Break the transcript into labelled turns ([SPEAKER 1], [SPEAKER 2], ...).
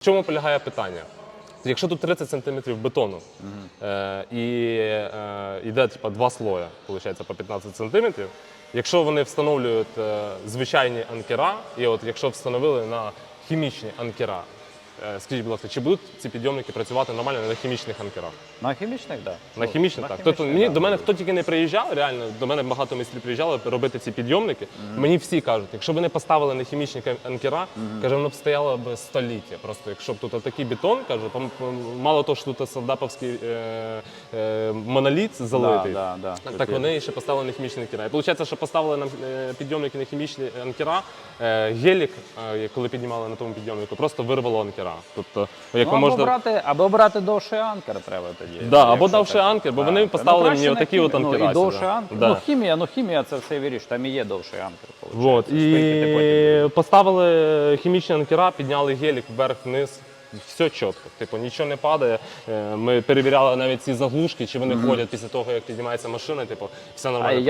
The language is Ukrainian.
[SPEAKER 1] В чому полягає питання? Якщо тут 30 см бетону е, і е, йде типа, два слоя, виходить, по 15 см, якщо вони встановлюють е, звичайні анкера, і от якщо встановили на хімічні анкера, скажіть, будь ласка, чи будуть ці підйомники працювати нормально на хімічних анкерах?
[SPEAKER 2] На хімічних, так.
[SPEAKER 1] На хімічних, так. Тобто мені до мене хто тільки не приїжджав, реально до мене багато майстрів приїжджали робити ці підйомники. Мені всі кажуть, якщо б не поставили на хімічні анкера, каже, воно б стояло б століття. Просто якщо б тут такий бетон, каже, мало того, що тут солдаповський е, е, моноліт залитий.
[SPEAKER 2] Да, да, да.
[SPEAKER 1] Так вони ще поставили на хімічні анкера. І виходить, що поставили нам е, підйомники на хімічні анкера, е, гелік, е, коли піднімали на тому підйомнику, просто вирвало анкера. Тобто, як
[SPEAKER 2] Ну, або,
[SPEAKER 1] можете.
[SPEAKER 2] брати, або брати довший анкер треба тоді.
[SPEAKER 1] Да, або
[SPEAKER 2] так.
[SPEAKER 1] анкер, бо вони
[SPEAKER 2] Ну,
[SPEAKER 1] поставили
[SPEAKER 2] краще
[SPEAKER 1] мені отакі от анкера
[SPEAKER 2] Ну, і довший анкер.
[SPEAKER 1] Да.
[SPEAKER 2] Ну, хімія, ну хімія це все виріш, там і є довший анкер.
[SPEAKER 1] Вот. І поставили хімічні анкера, підняли гелік вверх-вниз. Все чітко, типу нічого не падає. Е, Ми перевіряли навіть ці заглушки, чи вони ходять після того, як піднімається машина. Типу, все
[SPEAKER 2] А
[SPEAKER 1] нормально.